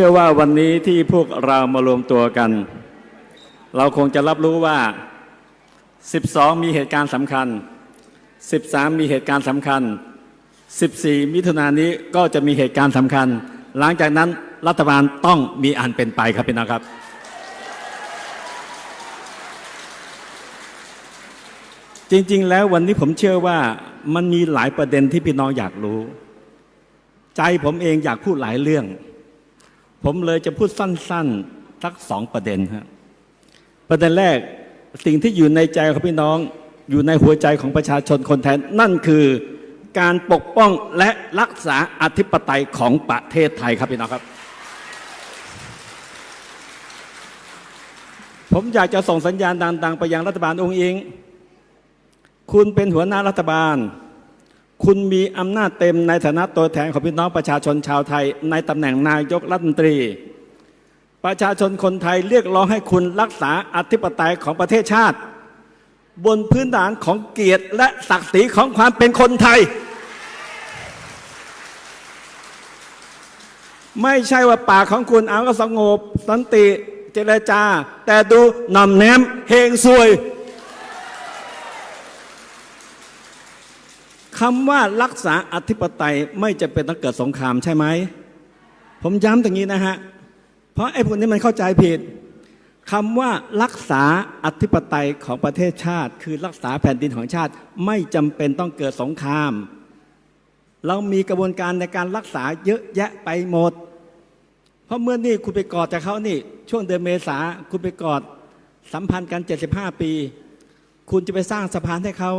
ชื่อว่าวันนี้ที่พวกเรามารวมตัวกัน เราคงจะรับรู้ว่า 12 มีเหตุการณ์สำคัญ 13 มีเหตุการณ์สำคัญ 14 มิถุนายนนี้ก็จะมีเหตุการณ์สำคัญ หลังจากนั้นรัฐบาลต้องมีอันเป็นไปครับพี่น้องครับ จริงๆ แล้ววันนี้ผมเชื่อว่ามันมีหลายประเด็นที่พี่น้องอยากรู้ ใจผมเองอยากพูดหลายเรื่อง ผมเลยจะพูดสั้นๆสักสองประเด็นครับประเด็นแรกสิ่งที่อยู่ในใจของพี่น้อง อยู่ในหัวใจของประชาชนคนไทยนั่นคือการปกป้องและรักษาอธิปไตยของประเทศไทยครับพี่น้องครับ ผมอยากจะส่งสัญญาณดังๆ ไปยังรัฐบาลองค์อิง คุณเป็นหัวหน้ารัฐบาล คุณมีอำนาจเต็มในฐานะตัวแทนของพี่น้องประชาชนชาวไทย ในตำแหน่งนายกรัฐมนตรี ประชาชนคนไทยเรียกร้องให้คุณรักษาอธิปไตยของประเทศชาติ บนพื้นฐานของเกียรติและศักดิ์ศรีของความเป็นคนไทย ไม่ใช่ว่าปากของคุณเอาก็สงบสันติเจรจา แต่ดูหน่อมแนมเฮงซวย คำว่ารักษาอธิปไตยไม่จะเป็นต้องเกิดสงครามใช่ไหม ผมย้ำตรงนี้นะฮะ เพราะไอ้พวกนี้มันเข้าใจผิดคำว่ารักษาอธิปไตยของประเทศชาติ คือรักษาแผ่นดินของชาติไม่จำเป็นต้องเกิดสงคราม เรามีกระบวนการในการรักษาเยอะแยะไปหมด เพราะเมื่อนี่คุณไปกอดจากเขานี่ ช่วงเดือนเมษาคุณไปกอดสัมพันธ์กัน 75 ปี คุณจะไปสร้างสะพานให้เขา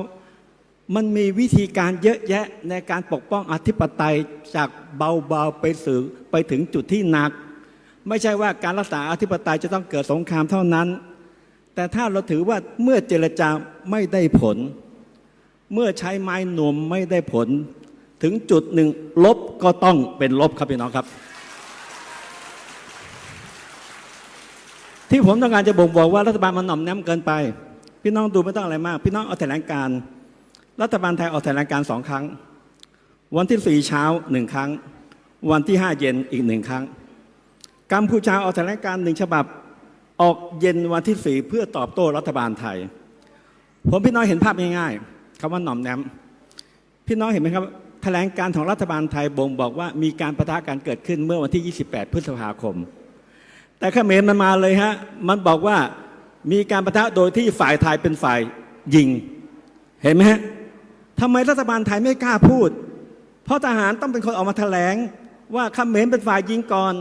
มันมีวิธีการเยอะแยะในการปกป้องอธิปไตยจากเบาๆไปสื่อไปถึงจุดที่หนัก ไม่ใช่ว่าการรักษาอธิปไตยจะต้องเกิดสงครามเท่านั้น แต่ถ้าเราถือว่าเมื่อเจรจาไม่ได้ผล เมื่อใช้ไม้หนวมไม่ได้ผล ถึงจุดหนึ่งลบก็ต้องเป็นลบครับพี่น้องครับ ที่ผมต้องการจะบ่งบอกว่ารัฐบาลมันหน่อมแนมเกินไป พี่น้องดูไม่ต้องอะไรมาก พี่น้องเอาแถลงการ รัฐบาลไทยออกแถลงการสองครั้ง วันที่สี่เช้าหนึ่งครั้ง วันที่ห้าเย็นอีกหนึ่งครั้งกัมพูชาออกแถลงการหนึ่งฉบับออกเย็นวันที่สี่เพื่อตอบโต้รัฐบาลไทย ผมพี่น้องเห็นภาพง่ายๆคำว่าหน่อมแนมพี่น้องเห็นไหมครับแถลงการของรัฐบาลไทยบ่งบอกว่ามีการประทะกันเกิดขึ้นเมื่อวันที่ 28 พฤษภาคม แต่เขมรมันมาเลยฮะ มันบอกว่ามีการประทะโดยที่ฝ่ายไทยเป็นฝ่ายยิง เห็นไหมฮะ ทำไมรัฐบาลไทยไม่กล้าพูด เพราะทหารต้องเป็นคนออกมาแถลง ว่าเขมรเป็นฝ่ายยิงก่อน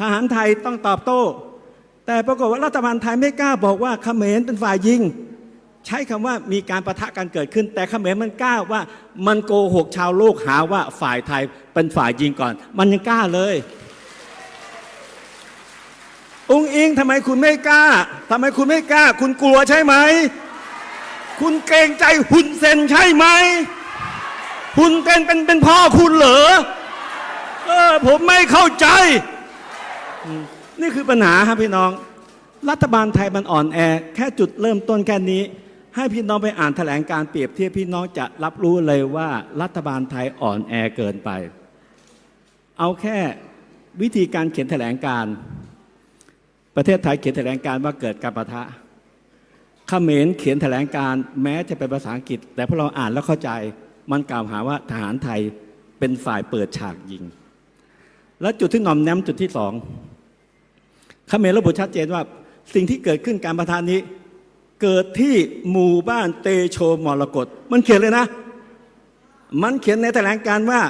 ทหารไทยต้องตอบโต้ แต่ปรากฏว่ารัฐบาลไทยไม่กล้าบอกว่าเขมรเป็นฝ่ายยิง ใช้คำว่ามีการประทะกันเกิดขึ้น แต่เขมรมันกล้าว่ามันโกหกชาวโลกหาว่าฝ่ายไทยเป็นฝ่ายยิงก่อน มันยังกล้าเลยองค์อิงทำไมคุณไม่กล้าทำไมคุณไม่กล้า คุณกลัวใช่ไหม คุณเกรงใจหุนเซนใช่ไหมหุนเซนเป็นเป็นพ่อคุณเหรอเออผมไม่เข้าใจ นี่คือปัญหาครับพี่น้อง รัฐบาลไทยมันอ่อนแอ แค่จุดเริ่มต้นแค่นี้ ให้พี่น้องไปอ่านแถลงการเปรียบเทียบพี่น้องจะรับรู้เลยว่ารัฐบาลไทยอ่อนแอเกินไป เอาแค่วิธีการเขียนแถลงการ ประเทศไทยเขียนแถลงการว่าเกิดการประทะ เขมรเขียนแถลงการแม้จะเป็นภาษาอังกฤษ แต่พอเราอ่านแล้วเข้าใจมันกล่าวหาว่าทหารไทยเป็นฝ่ายเปิดฉากยิง และจุดที่หน่อมแนมจุดที่สองเขมรระบุชัดเจนว่าสิ่งที่เกิดขึ้นการประทานนี้ เกิดที่หมู่บ้านเตโชมรกตมันเขียนเลยนะ มันเขียนในแถลงการว่า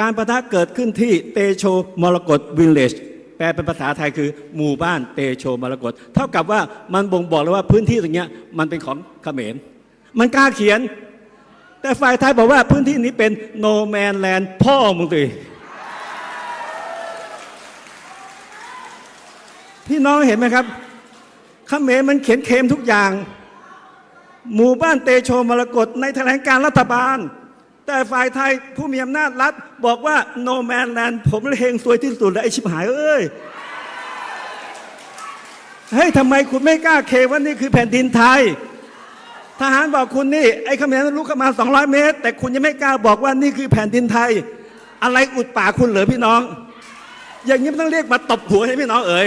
การประทะเกิดขึ้นที่เตโชมรกตวิลเลจ ลเป็นภาษาไทยคือหมู่บ้านเตโชมรกตเท่ากับว่ามันบ่งบอกเลยว่าพื้นที่ตรงเนี้ยมันเป็นของเขมร มันกล้าเขียน แต่ฝ่ายไทยบอกว่าพื้นที่นี้เป็นโนแมนแลนด์พ่อมึงตีพี่น้องเห็นไหมครับเขมรมันเขียนเคมทุกอย่าง หมู่บ้านเตโชมรกตในแถลงการรัฐบาล แต่ฝ่ายไทยผู้มีอำนาจรัฐบอกว่าโนแมนแลนด์ผมเลงซวยที่สุดแล้วไอชิบหายเอ้ยเฮ้ยทำไมคุณไม่กล้าเคว่านี่คือแผ่นดินไทย ทหารบอกคุณนี่ ไอ้ขมรลุกเข้ามา 200 เมตร แต่คุณยังไม่กล้าบอกว่านี่คือแผ่นดินไทย อะไรอุดปากคุณเหรอพี่น้อง อย่างนี้มันต้องเรียกมาตบหัวให้พี่น้องเอ๋ย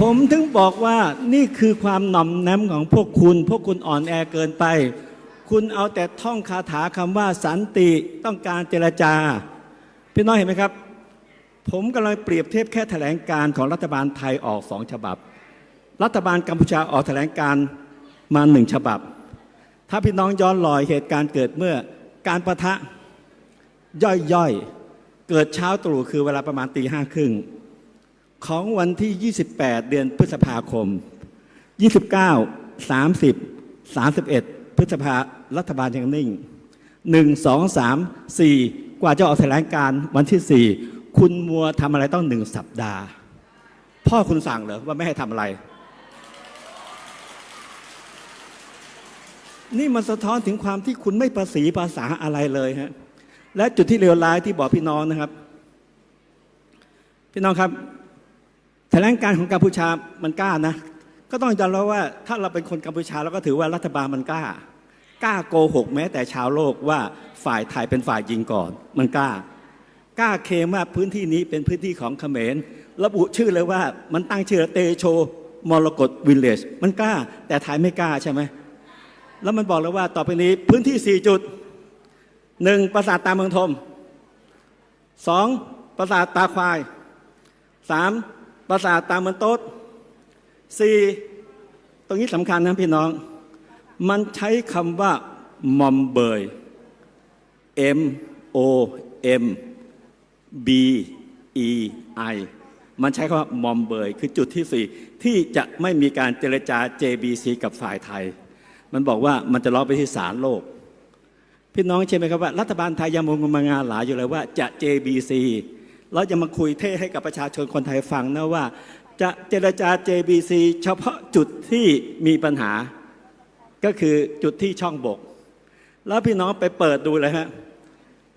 ผมถึงบอกว่านี่คือความหน่อมแนมของพวกคุณ พวกคุณอ่อนแอเกินไป คุณเอาแต่ท่องคาถาคำว่าสันติต้องการเจรจา พี่น้องเห็นไหมครับ ผมกำลังเปรียบเทียบแค่แถลงการของรัฐบาลไทยออกสองฉบับ รัฐบาลกัมพูชาออกแถลงการมาหนึ่งฉบับ ถ้าพี่น้องย้อนรอยเหตุการณ์เกิดเมื่อการประทะย่อยๆ เกิดเช้าตรู่คือเวลาประมาณตีห้าครึ่งของวันที่ 28 เดือนพฤษภาคม 29 30 31 พฤษภารัฐบาลยังนิ่ง1 2 3 4กว่าจะออกแถลงการวันที่4คุณมัวทำอะไรต้องหนึ่งสัปดาห์ พ่อคุณสั่งเหรอว่าไม่ให้ทำอะไร นี่มันสะท้อนถึงความที่คุณไม่ประสีภาษาอะไรเลยฮะและจุดที่เลวร้ายที่บอกพี่น้องนะครับ พี่น้องครับแถลงการของกัมพูชามันกล้านะ ก็ต้องยอมรับว่าถ้าเราเป็นคนกัมพูชาเราก็ถือว่ารัฐบาลมันกล้า กล้าโกหกแม้แต่ชาวโลกว่าฝ่ายไทยเป็นฝ่ายยิงก่อน มันกล้ากล้าเคมว่าพื้นที่นี้เป็นพื้นที่ของเขมร ระบุชื่อเลยว่ามันตั้งชื่อเตโชมรกตวิลเลจมันกล้า แต่ไทยไม่กล้าใช่ไหมแล้วมันบอกเลยว่าต่อไปนี้พื้นที่ 4 จุดหนึ่งปราสาทตาเมืองทมสองปราสาทตาควายสามปราสาทตาเมืองโต๊ด สี่ตรงนี้สำคัญนะพี่น้อง มันใช้คำว่ามอมเบย M O M B E I มันใช้คำว่ามอมเบย คือจุดที่สี่ที่จะไม่มีการเจรจา JBC กับฝ่ายไทย มันบอกว่ามันจะล้อไปที่ศาลโลก พี่น้องใช่ไหมครับว่า รัฐบาลไทยยังมงมางานหลายอยู่เลยว่าจะ JBC แล้วจะมาคุยเท่ให้กับประชาชนคนไทยฟังนะว่า จะเจรจา JBC เฉพาะจุดที่มีปัญหา ก็คือจุดที่ช่องบก แล้วพี่น้องไปเปิดดูเลยฮะ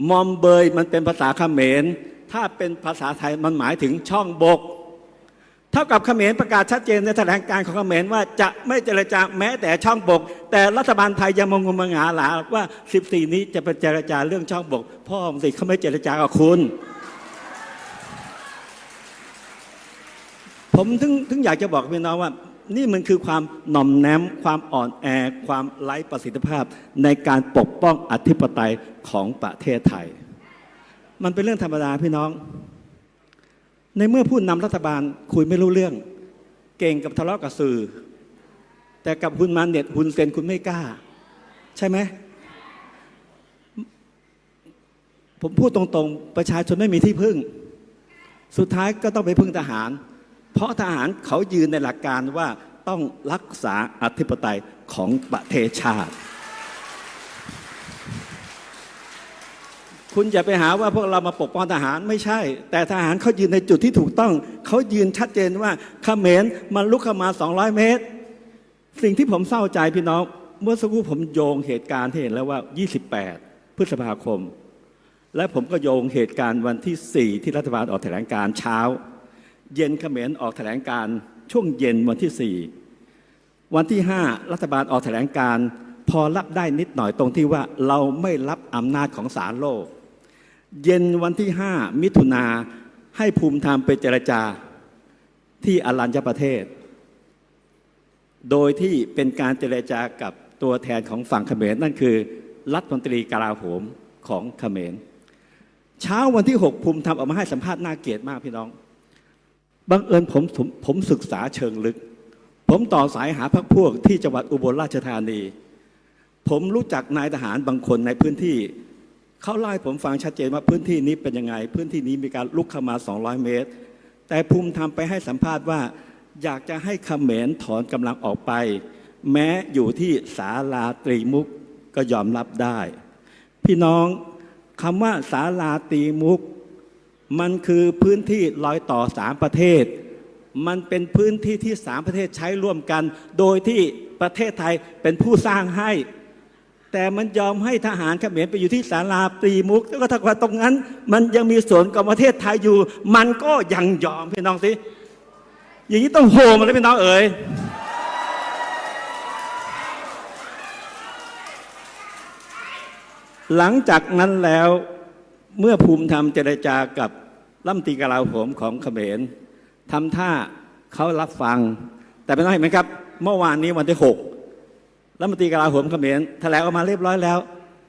มอมเบยมันเป็นภาษาเขมร ถ้าเป็นภาษาไทยมันหมายถึงช่องบก เท่ากับเขมรประกาศชัดเจนในแถลงการของเขมรว่าจะไม่เจรจาแม้แต่ช่องบก แต่รัฐบาลไทยยังมงมงาหลาว่า 14 นี้จะไปเจรจาเรื่องช่องบก พ่อมงสิเขาไม่เจรจากับคุณ ผมถึงถึงอยากจะบอกพี่น้องว่า นี่มันคือความหน่อมแนมความอ่อนแอ ความไร้ประสิทธิภาพ ในการปกป้องอธิปไตยของประเทศไทย มันเป็นเรื่องธรรมดาพี่น้อง ในเมื่อผู้นำรัฐบาลคุยไม่รู้เรื่อง เก่งกับทะเลาะกับสื่อ แต่กับคุณมันเน็ตคุณเซนคุณไม่กล้า ใช่ไหมผมพูดตรงๆ ประชาชนไม่มีที่พึ่ง สุดท้ายก็ต้องไปพึ่งทหาร เพราะทหารเขายืนในหลักการว่าต้องรักษาอธิปไตยของประเทศชาติ คุณอย่าไปหาว่าพวกเรามาปกป้องทหารไม่ใช่ แต่ทหารเขายืนในจุดที่ถูกต้อง เขายืนชัดเจนว่าขเขมรมันลุกเข้ามา 200 เมตร สิ่งที่ผมเศร้าใจพี่น้อง เมื่อสักครู่ผมโยงเหตุการณ์ที่เห็นแล้วว่า 28 พฤษภาคม และผมก็โยงเหตุการณ์วันที่ 4 ที่รัฐบาลออกแถลงการเช้า เย็นเขมรออกแถลงการช่วงเย็นวันที่ 4 วันที่ 5 รัฐบาลออกแถลงการพอรับได้นิดหน่อยตรงที่ว่าเราไม่รับอำนาจของศาลโลก เย็นวันที่ 5 มิถุนาให้ภูมิธรรมไปเจรจาที่อรัญญประเทศ โดยที่เป็นการเจรจากับตัวแทนของฝั่งเขมรนั่นคือ รัฐมนตรีกลาโหมของเขมร เช้าวันที่ 6 ภูมิธรรมออกมาให้สัมภาษณ์น่าเกลียดมากพี่น้อง บังเอิญผมผมศึกษาเชิงลึก ผมต่อสายหาพักพวกที่จังหวัดอุบลราชธานี ผมรู้จักนายทหารบางคนในพื้นที่ เขาเล่าให้ผมฟังชัดเจนว่าพื้นที่นี้เป็นยังไง พื้นที่นี้มีการลุกเข้ามา 200 เมตร แต่ภูมิธรรมไปให้สัมภาษณ์ว่า อยากจะให้เขมรถอนกำลังออกไป แม้อยู่ที่ศาลาตรีมุกก็ยอมรับได้ พี่น้องคำว่าศาลาตรีมุก มันคือพื้นที่รอยต่อสามประเทศ มันเป็นพื้นที่ที่สามประเทศใช้ร่วมกัน โดยที่ประเทศไทยเป็นผู้สร้างให้ แต่มันยอมให้ทหารเขมรไปอยู่ที่ศาลาตรีมุกแล้วก็ถ้าว่าตรงนั้น มันยังมีส่วนของประเทศไทยอยู่ มันก็ยังยอมพี่น้องสิอย่างนี้ต้องโหมันเลยพี่น้องเอ๋ยหลังจากนั้นแล้ว เมื่อภูมิธรรมเจรจากับรัฐมตีกลาโหมของเขมรทำท่าเขารับฟัง แต่เป็นไรไหมครับ เมื่อวานนี้วันที่หกรัฐมนตรีกลาโหมเขมรแถลงออกมาเรียบร้อยแล้ว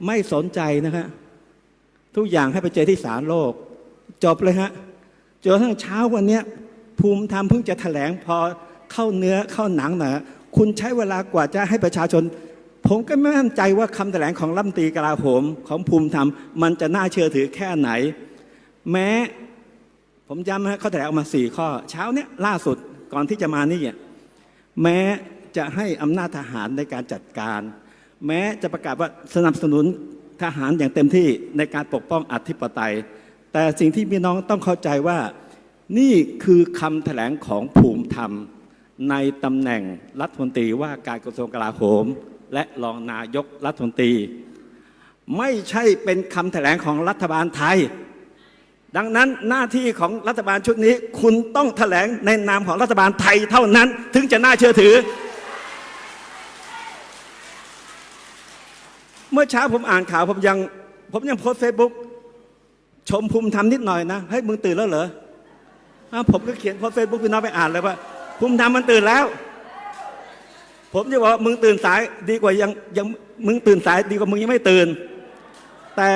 ไม่สนใจนะครับทุกอย่างให้ไปเจอที่ศาลโลก จบเลยฮะจนกระทั่งเช้าวันนี้ภูมิธรรมเพิ่งจะแถลงพอเข้าเนื้อเข้าหนังหนะคุณใช้เวลากว่าจะให้ประชาชน ผมก็ไม่มั่นใจว่าคำแถลงของรัฐมนตรีกลาโหมของภูมิธรรม มันจะน่าเชื่อถือแค่ไหน แม้ผมย้ำนะเขาแถลงออกมาสี่ข้อ เช้าเนี้ยล่าสุดก่อนที่จะมานี่อะแม้จะให้อำนาจทหารในการจัดการ แม้จะประกาศว่าสนับสนุนทหารอย่างเต็มที่ในการปกป้องอธิปไตย แต่สิ่งที่พี่น้องต้องเข้าใจว่านี่คือคำแถลงของภูมิธรรม ในตำแหน่งรัฐมนตรีว่าการกระทรวงกลาโหม และรองนายกรัฐมนตรี ไม่ใช่เป็นคำแถลงของรัฐบาลไทย ดังนั้นหน้าที่ของรัฐบาลชุดนี้ คุณต้องแถลงในนามของรัฐบาลไทยเท่านั้น ถึงจะน่าเชื่อถือ เมื่อเช้าผมอ่านข่าวผมยัง ผมยังโพสเฟซบุ๊กชมภูมิธรรมนิดหน่อยนะเฮ้ยมึงตื่นแล้วเหรอผมก็เขียนโพสเฟซบุ๊กพี่น้องไปอ่านเลยว่าภูมิธรรมมันตื่นแล้ว ผมจะบอกว่ามึงตื่นสายดีกว่ายังยังมึงตื่นสายดีกว่ามึงยังไม่ตื่น แต่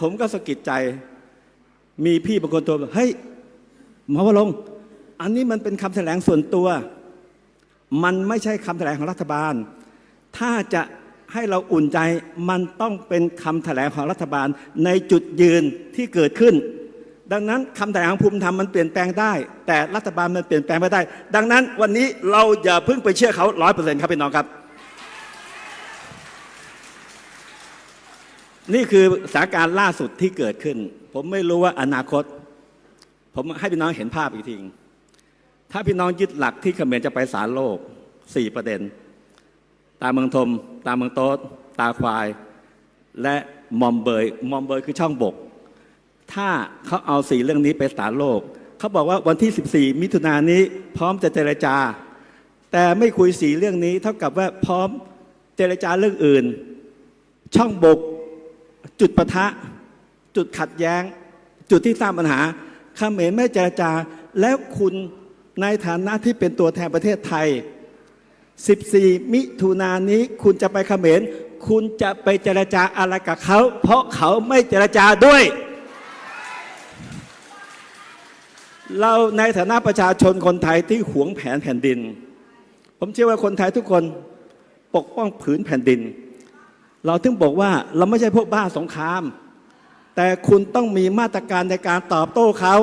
ผมก็สะกิดใจ มีพี่บางคนโทรบอกเฮ้ยหมอวรงอันนี้มันเป็นคำแถลงส่วนตัว มันไม่ใช่คำแถลงของรัฐบาล ถ้าจะให้เราอุ่นใจมันต้องเป็นคำแถลงของรัฐบาลในจุดยืนที่เกิดขึ้น ดังนั้นคำแถลงของภูมิธรรมมันเปลี่ยนแปลงได้ แต่รัฐบาลมันเปลี่ยนแปลงไม่ได้ ดังนั้นวันนี้เราอย่าเพิ่งไปเชื่อเขาร้อยเปอร์เซ็นต์ครับพี่น้องครับ นี่คือสถานการณ์ล่าสุดที่เกิดขึ้น ผมไม่รู้ว่าอนาคต ผมให้พี่น้องเห็นภาพอีกทีถ้าพี่น้องยึดหลักที่เขมรจะไปศาลโลกสี่ประเด็น ตาเมืองทม ตาเมืองโต๊ดตาควาย และมอมเบยมอมเบยคือช่องบก ถ้าเขาเอาสี่เรื่องนี้ไปศาลโลก เขาบอกว่าวันที่ 14 มิถุนายนนี้พร้อมจะเจรจา แต่ไม่คุยสี่เรื่องนี้ เท่ากับว่าพร้อมเจรจาเรื่องอื่น ช่องบก จุดปะทะ จุดขัดแย้ง จุดที่สร้างปัญหาเขมรไม่เจรจา แล้วคุณในฐานะที่เป็นตัวแทนประเทศไทย 14 มิถุนายนนี้คุณจะไปเขมรคุณจะไปเจรจาอะไรกับเขา เพราะเขาไม่เจรจาด้วย เราในฐานะประชาชนคนไทยที่หวงแผนแผ่นดิน ผมเชื่อว่าคนไทยทุกคนปกป้องผืนแผ่นดิน เราถึงบอกว่าเราไม่ใช่พวกบ้าสงคราม แต่คุณต้องมีมาตรการในการตอบโต้เขา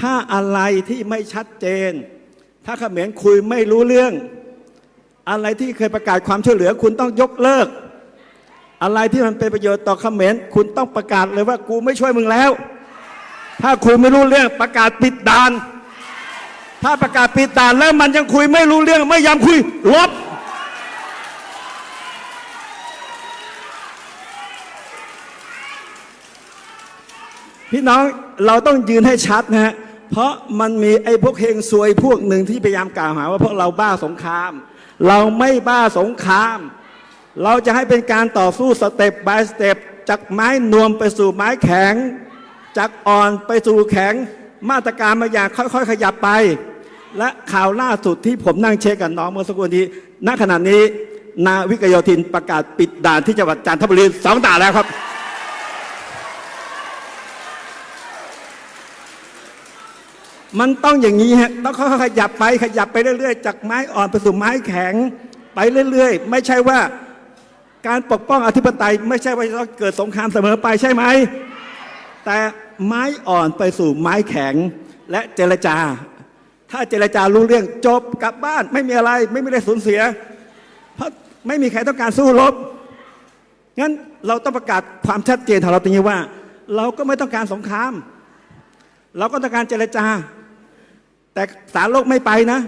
ถ้าอะไรที่ไม่ชัดเจน ถ้าเขมรคุยไม่รู้เรื่อง อะไรที่เคยประกาศความช่วยเหลือ คุณต้องยกเลิก อะไรที่มันเป็นประโยชน์ต่อเขมรคุณต้องประกาศเลยว่ากูไม่ช่วยมึงแล้ว ถ้าคุยไม่รู้เรื่องประกาศปิดด่าน ถ้าประกาศปิดด่านแล้วมันยังคุยไม่รู้เรื่องไม่ยอมคุยลบพี่น้องเราต้องยืนให้ชัดนะฮะ เพราะมันมีไอ้พวกเฮงซวยพวกหนึ่งที่พยายามกล่าวหาว่าพวกเราบ้าสงคราม เราไม่บ้าสงคราม เราจะให้เป็นการต่อสู้สเต็ป by สเต็ปจากไม้นวมไปสู่ไม้แข็ง จากอ่อนไปสู่แข็งมาตรการมาอย่างค่อยๆ ขยับไป และข่าวล่าสุดที่ผมนั่งเช็คกับน้องเมื่อสักครู่นี้ณขณะนี้ นาวิกโยธินประกาศปิดด่านที่จังหวัดจันทบุรีสองด่านแล้วครับ มันต้องอย่างนี้ฮะต้องค่อยๆขยับไปขยับไปเรื่อยๆ จากไม้อ่อนไปสู่ไม้แข็ง ไปเรื่อยๆ ไม่ใช่ว่าการปกป้องอธิปไตย ไม่ใช่ว่าจะต้องเกิดสงครามเสมอไปใช่ไหม แต่ ไม้อ่อนไปสู่ไม้แข็งและเจรจา ถ้าเจรจารู้เรื่องจบกลับบ้านไม่มีอะไรไม่มีอะไรสูญเสีย เพราะไม่มีใครต้องการสู้รบงั้นเราต้องประกาศความชัดเจนของเราตรงนี้ว่า เราก็ไม่ต้องการสงคราม เราก็ต้องการเจรจา แต่สารโลกไม่ไปนะ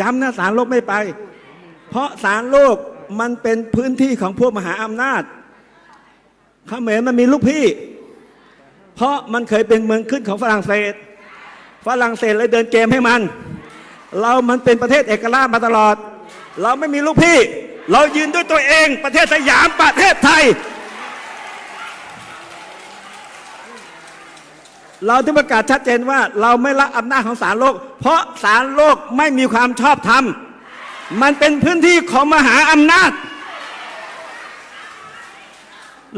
ย้ำนะสารโลกไม่ไป เพราะสารโลกมันเป็นพื้นที่ของพวกมหาอำนาจเขมรมันมีลูกพี่ เพราะมันเคยเป็นเมืองขึ้นของฝรั่งเศส ฝรั่งเศสเลยเดินเกมให้มัน เรามันเป็นประเทศเอกราชมาตลอด เราไม่มีลูกพี่ เรายืนด้วยตัวเองประเทศสยามประเทศไทย เราที่ประกาศชัดเจนว่าเราไม่ละอำนาจของศาลโลก เพราะศาลโลกไม่มีความชอบธรรม มันเป็นพื้นที่ของมหาอำนาจ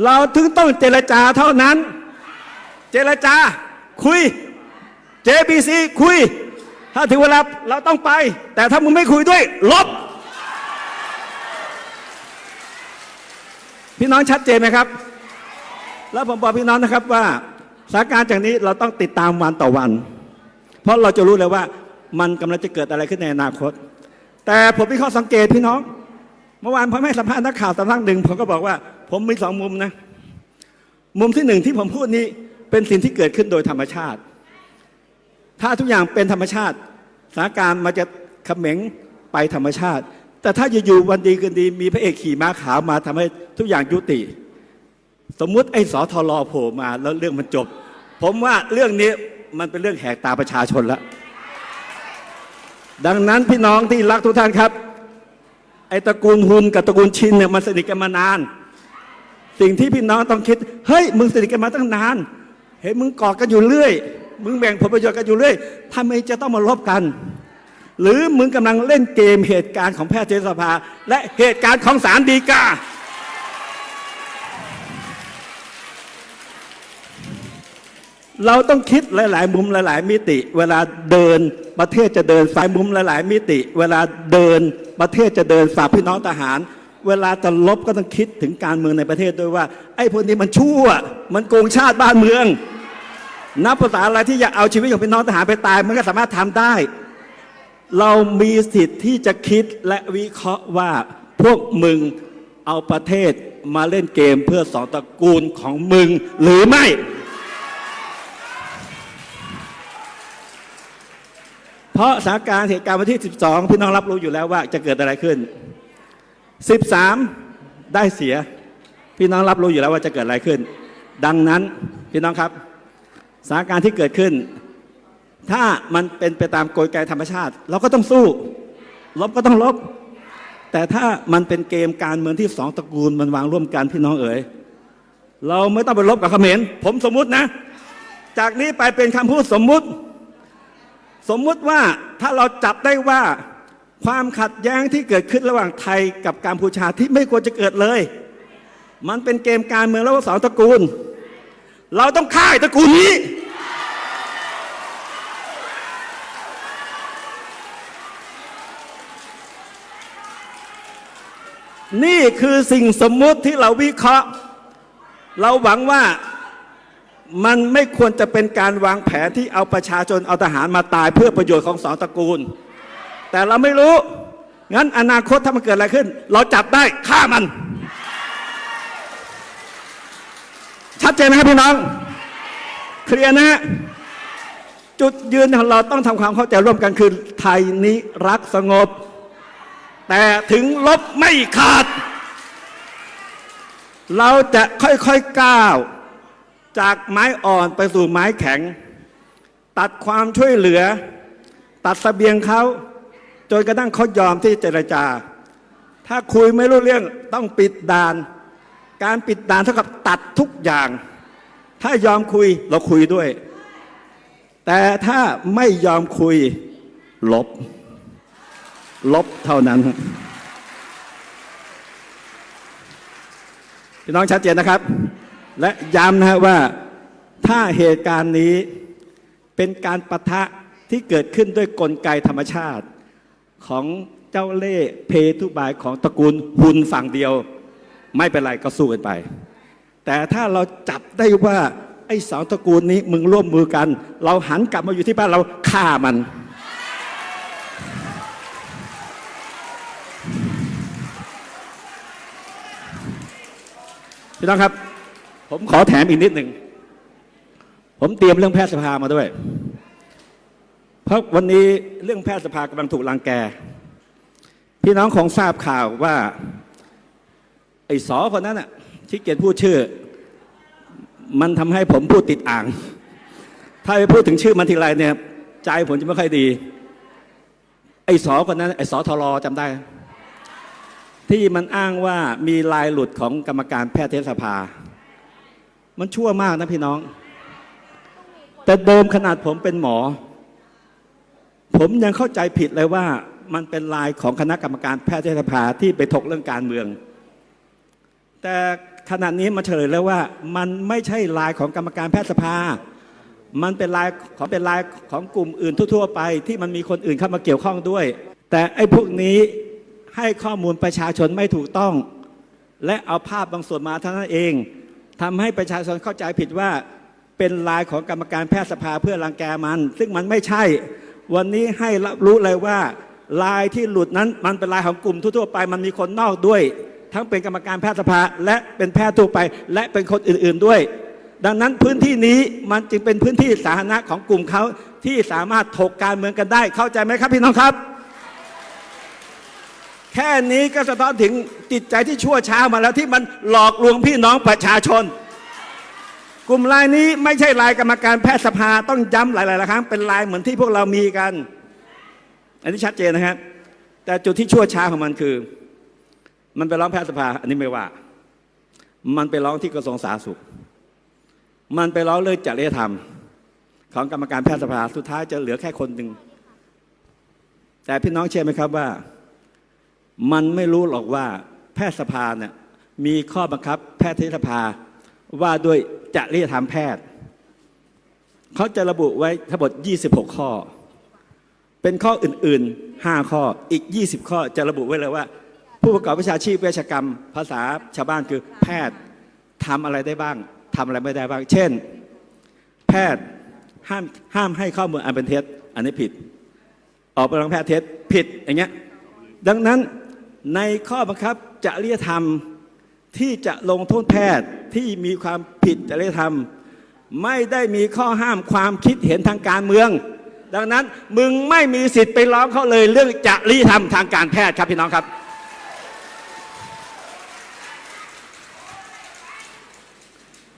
เราถึงต้องเจรจาเท่านั้น เจรจา คุย JBC คุย ถ้าถึงเวลาเราต้องไป แต่ถ้ามึงไม่คุยด้วย ลบ พี่น้องชัดเจนไหมครับ แล้วผมบอกพี่น้องนะครับว่าสถานการณ์จากนี้เราต้องติดตามวันต่อวัน เพราะเราจะรู้เลยว่ามันกำลังจะเกิดอะไรขึ้นในอนาคต แต่ผมมีข้อสังเกตพี่น้อง เมื่อวานผมให้สัมภาษณ์นักข่าวตำลังหนึ่งผมก็บอกว่า ผมมีสองมุมนะ มุมที่หนึ่งที่ผมพูดนี้ เป็นสิ่งที่เกิดขึ้นโดยธรรมชาติ ถ้าทุกอย่างเป็นธรรมชาติสถานการณ์มันจะเขม็งไปธรรมชาติ แต่ถ้าอยู่ๆวันดีคืนดี มีพระเอกขี่ม้าขาวมาทำให้ทุกอย่างยุติ สมมุติไอ้สอทรโผล่มาแล้วเรื่องมันจบ ผมว่าเรื่องนี้มันเป็นเรื่องแหกตาประชาชนแล้วดังนั้นพี่น้องที่รักทุกท่านครับ ไอ้ตระกูลหุนกับตระกูลชินเนี่ยมันสนิทกันมานาน สิ่งที่พี่น้องต้องคิด เฮ้ย มึงสนิทกันมาตั้งนาน เห็นมึงกอดกันอยู่เรื่อย มึงแบ่งผลประโยชน์กันอยู่เรื่อยทำไมจะต้องมาลบกัน หรือมึงกำลังเล่นเกมเหตุการณ์ของแพทยสภา และเหตุการณ์ของศาลฎีกาเราต้องคิดหลาย ๆ มุมหลาย ๆ มิติ เวลาเดินประเทศจะเดินสายมุมหลาย ๆ มิติ เวลาเดินประเทศจะเดินฝากพี่น้องทหาร เวลาจะลบก็ต้องคิดถึงการเมืองในประเทศด้วยว่า ไอ้พวกนี้มันชั่ว มันโกงชาติบ้านเมือง นับภาษาอะไรที่อยากเอาชีวิตของพี่น้องทหารไปตาย มันก็สามารถทำได้ เรามีสิทธิ์ที่จะคิดและวิเคราะห์ว่าพวกมึงเอาประเทศมาเล่นเกมเพื่อสองตระกูลของมึงหรือไม่ เพราะสถานการณ์เหตุการณ์วันที่ 12 พี่น้องรับรู้อยู่แล้วว่าจะเกิดอะไรขึ้น 13 ได้เสีย พี่น้องรับรู้อยู่แล้วว่าจะเกิดอะไรขึ้น ดังนั้นพี่น้องครับสถานการณ์ที่เกิดขึ้น ถ้ามันเป็นไปตามกลไกธรรมชาติ เราก็ต้องสู้ ลบก็ต้องลบ แต่ถ้ามันเป็นเกมการเมืองที่สองตระกูลมันวางร่วมกันพี่น้องเอ๋ยเราไม่ต้องไปลบกับเขมรผมสมมุตินะ จากนี้ไปเป็นคำพูดสมมุติ สมมุติว่าถ้าเราจับได้ว่า ความขัดแย้งที่เกิดขึ้นระหว่างไทยกับกัมพูชาที่ไม่ควรจะเกิดเลย มันเป็นเกมการเมืองระหว่างสองตระกูล เราต้องฆ่าไอ้ตระกูลนี้ นี่คือสิ่งสมมุติที่เราวิเคราะห์ เราหวังว่ามันไม่ควรจะเป็นการวางแผนที่เอาประชาชนเอาทหารมาตายเพื่อประโยชน์ของสองตระกูล แต่เราไม่รู้ งั้นอนาคตถ้ามันเกิดอะไรขึ้น เราจับได้ฆ่ามัน ชัดเจนไหมครับพี่น้อง เคลียร์นะฮะจุดยืนของเราต้องทำความเข้าใจร่วมกันคือไทยนี้รักสงบ แต่ถึงลบไม่ขาด เราจะค่อยๆก้าว จากไม้อ่อนไปสู่ไม้แข็ง ตัดความช่วยเหลือ ตัดสเสบียงเขา จนกระทั่งเขายอมที่เจรจา ถ้าคุยไม่รู้เรื่องต้องปิดด่าน การปิดด่านเท่ากับตัดทุกอย่าง ถ้ายอมคุยเราคุยด้วย แต่ถ้าไม่ยอมคุยลบ ลบเท่านั้นครับพี่น้องชัดเจนนะครับ และย้ำนะฮะว่าถ้าเหตุการณ์นี้เป็นการประทะที่เกิดขึ้นด้วยกลไกธรรมชาติ ของเจ้าเล่ห์เพทุบายของตระกูลหุนฝั่งเดียว ไม่เป็นไรก็สู้กันไป แต่ถ้าเราจับได้ว่า ไอ้สองตระกูลนี้มึงร่วมมือกัน เราหันกลับมาอยู่ที่บ้านเราฆ่ามัน พี่น้องครับ ผมขอแถมอีกนิดหนึ่ง ผมเตรียมเรื่องแพทยสภามาด้วย เพราะวันนี้เรื่องแพทยสภากำลังถูกรังแก พี่น้องคงทราบข่าวว่า ไอ้สอคนนั้นน่ะที่เกียรติพูดชื่อ มันทำให้ผมพูดติดอ่าง ถ้าไปพูดถึงชื่อมันทีไรเนี่ย ใจผมจะไม่ค่อยดี ไอ้สอคนนั้น ไอ้สอทรจำได้ ที่มันอ้างว่ามีลายหลุดของกรรมการแพทยสภา มันชั่วมากนะพี่น้อง แต่เดิมขนาดผมเป็นหมอ ผมยังเข้าใจผิดเลยว่ามันเป็นลายของคณะกรรมการแพทยสภาที่ไปถกเรื่องการเมือง แต่ขณะนี้มาเฉลยแล้วว่ามันไม่ใช่ลายของกรรมการแพทยสภา มันเป็นลายของเป็นลายของกลุ่มอื่นทั่ว ๆ ไป ที่มันมีคนอื่นเข้ามาเกี่ยวข้องด้วย แต่ไอ้พวกนี้ให้ข้อมูลประชาชนไม่ถูกต้อง และเอาภาพบางส่วนมาเท่านั้นเองทำให้ประชาชนเข้าใจผิดว่าเป็นลายของกรรมการแพทยสภาเพื่อรังแกมัน ซึ่งมันไม่ใช่ วันนี้ให้รับรู้เลยว่าลายที่หลุดนั้นมันเป็นลายของกลุ่มทั่วๆไป มันมีคนนอกด้วย ทั้งเป็นกรรมการแพทยสภาและเป็นแพทย์ทั่วไป และเป็นคนอื่นๆด้วย ดังนั้นพื้นที่นี้มันจึงเป็นพื้นที่สาธารณะของกลุ่มเขาที่สามารถถกการเมืองกันได้เข้าใจไหมครับพี่น้องครับ แค่นี้ก็สะท้อนถึงจิตใจที่ชั่วช้ามาแล้วที่มันหลอกลวงพี่น้องประชาชน กลุ่มรายนี้ไม่ใช่รายกรรมการแพทยสภาต้องย้ำหลายๆครั้งเป็นรายเหมือนที่พวกเรามีกัน อันนี้ชัดเจนนะครับ แต่จุดที่ชั่วช้าของมันคือ มันไปร้องแพทยสภา อันนี้ไม่ว่า มันไปร้องที่กระทรวงสาธารณสุข มันไปร้องเรื่องจริยธรรม ของกรรมการแพทยสภาสุดท้ายจะเหลือแค่คนหนึ่งแต่พี่น้องเชื่อไหมครับว่า มันไม่รู้หรอกว่าแพทยสภาเนี่ยมีข้อบังคับแพทยสภาว่าด้วย จริยธรรมแพทย์ เขาจะระบุไว้ทั้งหมด 26 ข้อ เป็นข้ออื่น ๆ 5 ข้ออีก 20 ข้อจะระบุไว้เลยว่า ผู้ประกอบวิชาชีพเวชกรรม ภาษาชาวบ้านคือแพทย์ทำอะไรได้บ้างทำอะไรไม่ได้บ้าง เช่น แพทย์ห้ามห้ามให้ข้อมูลอันเป็นเท็จ อันนี้ผิด ออกไปรังแพทย์เท็จผิดอย่างเงี้ยดังนั้นในข้อบังคับจริยธรรม ที่จะลงโทษแพทย์ที่มีความผิดจริยธรรม ไม่ได้มีข้อห้ามความคิดเห็นทางการเมือง ดังนั้นมึงไม่มีสิทธิ์ไปร้องเขาเลยเรื่องจริยธรรมทางการแพทย์ครับพี่น้องครับ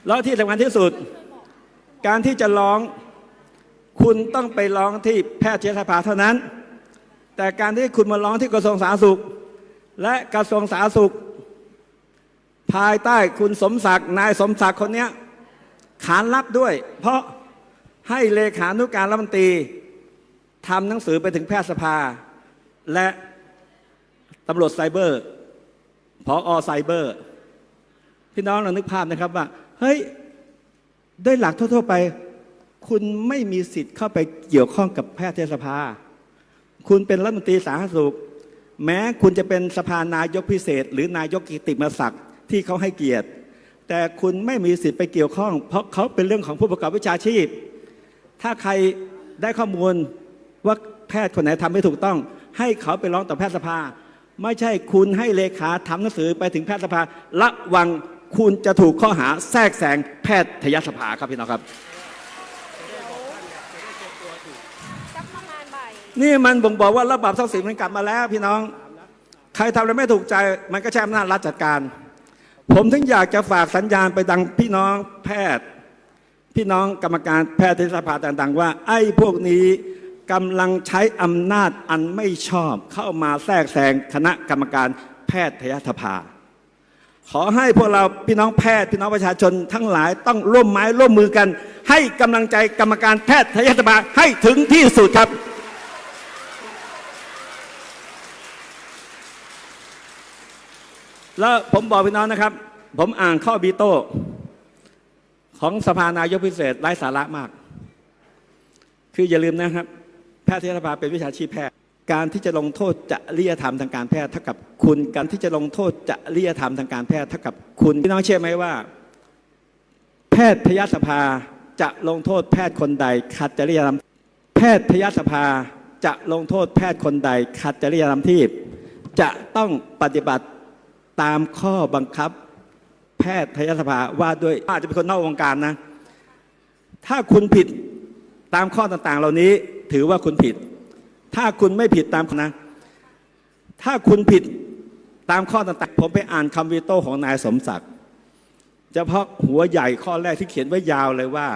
แล้วที่สำคัญที่สุด การที่จะร้องคุณต้องไปร้องที่แพทยสภาเท่านั้น แต่การที่คุณมาร้องที่กระทรวงสาธารณสุข และกระทรวงสาธารณสุข ภายใต้คุณสมศักดิ์นายสมศักดิ์คนนี้ขานรับด้วย เพราะให้เลขานุการรัฐมนตรีทำหนังสือไปถึงแพทยสภา และตำรวจไซเบอร์พออไซเบอร์ พี่น้องเรานึกภาพนะครับว่า เฮ้ยด้วยหลักทั่ว ๆ ไป คุณไม่มีสิทธิ์เข้าไปเกี่ยวข้องกับแพทยสภา คุณเป็นรัฐมนตรีสาธารณสุข แม้คุณจะเป็นสภานายกพิเศษ หรือนายกกิติมศักดิ์ ที่เขาให้เกียรติ แต่คุณไม่มีสิทธิ์ไปเกี่ยวข้อง เพราะเขาเป็นเรื่องของผู้ประกอบวิชาชีพ ถ้าใครได้ข้อมูลว่าแพทย์คนไหนทำไม่ถูกต้อง ให้เขาไปร้องต่อแพทยสภา ไม่ใช่คุณให้เลขาทำหนังสือไปถึงแพทยสภาระวังคุณจะถูกข้อหาแทรกแซงแพทยสภาครับพี่น้องครับสักประมาณบ่ายนี่มันบ่งบอกว่าระบาบทรัพย์สินมันกลับมาแล้วพี่น้อง ใครทำอะไรไม่ถูกใจมันก็ใช้อำนาจรัฐจัดการ ผมถึงอยากจะฝากสัญญาณไปดังพี่น้องแพทย์ พี่น้องกรรมการแพทยสภาต่างๆ ว่า ไอ้พวกนี้กำลังใช้อำนาจอันไม่ชอบเข้ามาแทรกแซงคณะกรรมการแพทยสภา ขอให้พวกเราพี่น้องแพทย์ พี่น้องประชาชนทั้งหลายต้องร่วมไม้ร่วมมือกัน ให้กำลังใจกรรมการแพทยสภาให้ถึงที่สุดครับ แล้วผมบอกพี่น้องนะครับ ผมอ่านข้อบีโต้ของสภานายกพิเศษไร้สาระมาก คืออย่าลืมนะครับ แพทยสภาเป็นวิชาชีพแพทย์ การที่จะลงโทษจริยธรรมทางการแพทย์เท่ากับคุณ การที่จะลงโทษจริยธรรมทางการแพทย์เท่ากับคุณพี่น้องเชื่อไหมว่า แพทยสภาจะลงโทษแพทย์คนใดขัดจริยธรรม แพทยสภาจะลงโทษแพทย์คนใดขัดจริยธรรมที่จะต้องปฏิบัติ ตามข้อบังคับ แพทยสภาว่าด้วยอาจจะเป็นคนนอกวงการนะ ถ้าคุณผิดตามข้อต่างๆ เหล่านี้ถือว่าคุณผิด ถ้าคุณไม่ผิดตามนะ ถ้าคุณผิดตามข้อต่างๆ ผมไปอ่านคำวีโต้ของนายสมศักดิ์เฉพาะหัวใหญ่ข้อแรกที่เขียนไว้ยาวเลยว่า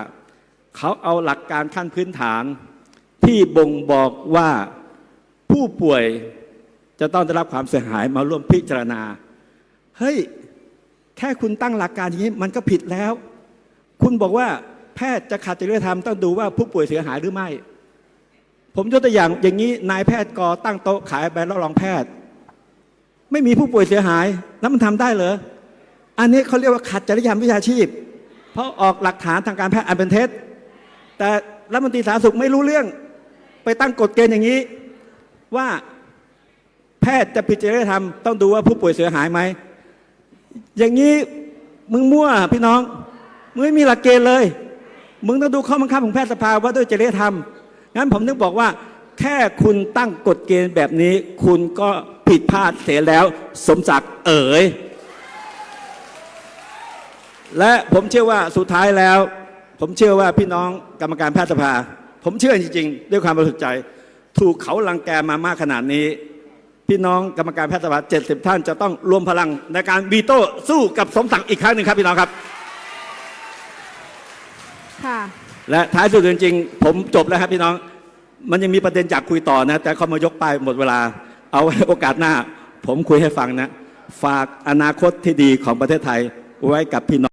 เขาเอาหลักการขั้นพื้นฐาน ที่บ่งบอกว่าผู้ป่วยจะต้องได้รับความเสียหายมาร่วมพิจารณา เฮ้ย แค่คุณตั้งหลักการอย่างนี้มันก็ผิดแล้ว คุณบอกว่าแพทย์จะขัดจริยธรรมต้องดูว่าผู้ป่วยเสียหายหรือไม่ ผมยกตัวอย่างอย่างนี้นายแพทย์กอตั้งโต๊ะขายใบรับรองแพทย์ ไม่มีผู้ป่วยเสียหาย แล้วมันทำได้เหรออันนี้เขาเรียกว่าขัดจริยธรรมวิชาชีพ เพราะออกหลักฐานทางการแพทย์อันเป็นเท็จแต่รัฐมนตรีสาธารณสุขไม่รู้เรื่อง ไปตั้งกฎเกณฑ์อย่างนี้ ว่าแพทย์จะผิดจริยธรรมต้องดูว่าผู้ป่วยเสียหายไหม อย่างนี้มึงมั่วพี่น้อง มึงไม่มีหลักเกณฑ์เลย มึงต้องดูข้อบังคับของแพทยสภาว่าด้วยจริยธรรม งั้นผมนึกบอกว่า แค่คุณตั้งกฎเกณฑ์แบบนี้ คุณก็ผิดพลาดเสียแล้ว สมศักดิ์เอ๋ย และผมเชื่อว่าสุดท้ายแล้ว ผมเชื่อว่าพี่น้องกรรมการแพทยสภา ผมเชื่อจริงๆ ด้วยความบริสุทธิ์ใจ ถูกเขาลังแกมามากขนาดนี้ พี่น้องกรรมการแพทยสภา70 ท่านจะต้องรวมพลังในการวีโต้สู้กับสมศักดิ์อีกครั้งหนึ่งครับพี่น้องครับ ค่ะ และท้ายสุดจริงๆ ผมจบแล้วครับพี่น้อง มันยังมีประเด็นจากคุยต่อนะ แต่เขามายกป้ายหมดเวลา เอาไว้โอกาสหน้า ผมคุยให้ฟังนะ ฝากอนาคตที่ดีของประเทศไทยไว้กับพี่น้อง